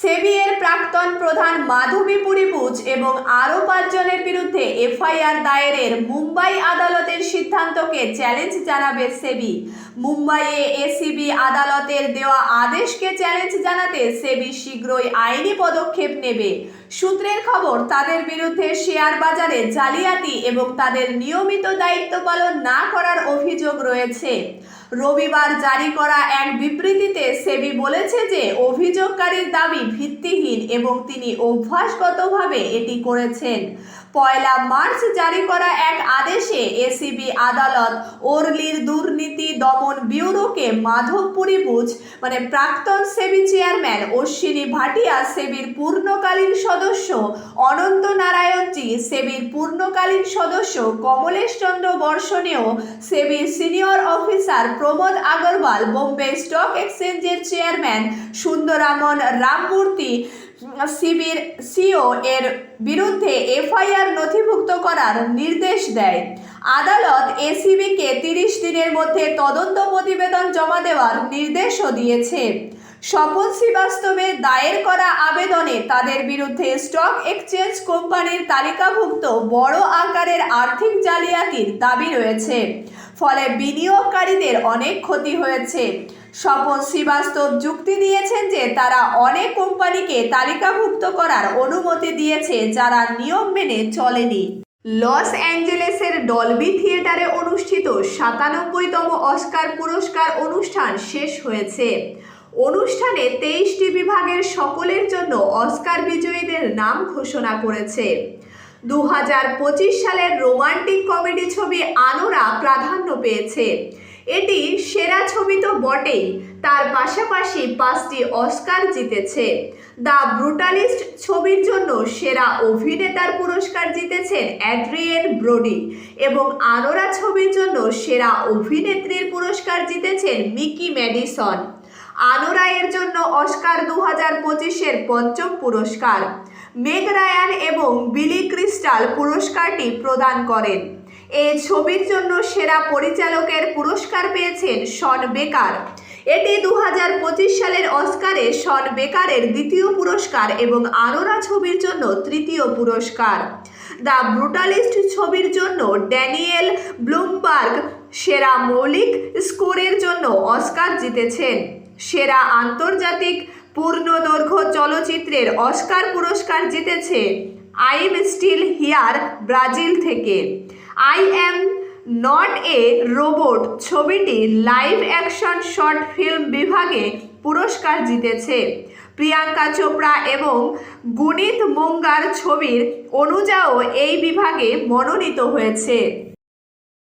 সেবিএর প্রাক্তন প্রধান মাধবী পুরীপুজ এবং আরও পাঁচজনের বিরুদ্ধে এফআইআর দায়েরের মুম্বাই আদালতের সিদ্ধান্তকে চ্যালেঞ্জ জানাবে সেবি। মুম্বাইয়ে এসিবি আদালতের দেওয়া আদেশকে চ্যালেঞ্জ জানাতে সেবি শীঘ্রই আইনি পদক্ষেপ নেবে। সূত্রের খবর, তাদের বিরুদ্ধে শেয়ার বাজারে জালিয়াতি এবং তাদের নিয়মিত দায়িত্ব পালন না করার অভিযোগ রয়েছে। রবিবার জারি করা এক বিবৃতিতে সেবি বলেছে যে, অভিযোগকারীর দাবি ভিত্তিহীন এবং তিনি অভ্যাসগতভাবে এটি করেছেন। পয়লা মার্চ জারি করা এক আদেশে এসিবি আদালত ওরলির দুর্নীতি দমন ব্যুরোকে মাধবপুরী বুঝ মানে প্রাক্তন সেবি চেয়ারম্যান অশ্বিনী ভাটিয়া সেবির পূর্ণকালীন সদস্য অনন্ত নারায়ণজি সেবির পূর্ণকালীন সদস্য কমলেশ চন্দ্র বর্ষণেও সেবির senior officer Pramod Agarwal, Bombay stock এক্সচেঞ্জের চেয়ারম্যান সুন্দরামন রামমূর্তি সিবির সিও এর বিরুদ্ধে এফআইআর করার নির্দেশ দেয়। আদালত এসিবিকে তিরিশ দিনের মধ্যে তদন্ত প্রতিবেদন জমা দেওয়ার নির্দেশও দিয়েছে। স্বপন শ্রীবাস্তবের দায়ের করা আবেদনে তাদের বিরুদ্ধে স্টক এক্সচেঞ্জ কোম্পানির তালিকাভুক্ত বড় আকারের আর্থিক জালিয়াতির দাবি রয়েছে। ফলে বিনিয়োগকারীদের অনেক ক্ষতি হয়েছে। স্বপন শ্রীবাস্তব যুক্তি দিয়েছেন যে তারা অনেক কোম্পানিকে তালিকাভুক্ত করার অনুমতি দিয়েছে যারা নিয়ম মেনে চলেনি। লস অ্যাঞ্জেলেসের ডলবি থিয়েটারে অনুষ্ঠিত সাতানব্বইতম অস্কার পুরস্কার অনুষ্ঠান শেষ হয়েছে। অনুষ্ঠানে তেইশটি বিভাগের সকলের জন্য অস্কার বিজয়ীদের নাম ঘোষণা করেছে। দু হাজার পঁচিশ সালের রোমান্টিক কমেডি ছবি আনোরা প্রাধান্য পেয়েছে। এটি সেরা ছবি তো বটেই। তার পাশাপাশি পাঁচটি অস্কার জিতেছে। দ্য ব্রুটালিস্ট ছবির জন্য সেরা অভিনেতার পুরস্কার জিতেছেন অ্যাড্রিয়েন ব্রোডি এবং আনোরা ছবির জন্য সেরা অভিনেত্রীর পুরস্কার জিতেছেন মিকি ম্যাডিসন। আনোরা এর জন্য অস্কার দু হাজার পঁচিশের পঞ্চম পুরস্কার। মেগ রায়ান এবং বিলি ক্রিস্টাল পুরস্কারটি প্রদান করেন। এই ছবির জন্য সেরা পরিচালকের পুরস্কার পেয়েছেন শন বেকার। এটি দু হাজার পঁচিশ সালের অস্কারে শন বেকারের দ্বিতীয় পুরস্কার এবং আরোরা ছবির জন্য তৃতীয় পুরস্কার। দ্য ব্রুটালিস্ট ছবির জন্য ড্যানিয়েল ব্লুমবার্গ সেরা মৌলিক স্কোরের জন্য অস্কার জিতেছেন। সেরা আন্তর্জাতিক পূর্ণদৈর্ঘ্য চলচ্চিত্রের অস্কার পুরস্কার জিতেছে I am still here Brazil থেকে। I am not a robot ছবিটি লাইভ অ্যাকশন শর্ট ফিল্ম বিভাগে পুরস্কার জিতেছে। প্রিয়াঙ্কা চোপড়া এবং গুণিত মুঙ্গার ছবির অনুযাও এই বিভাগে মনোনীত হয়েছে।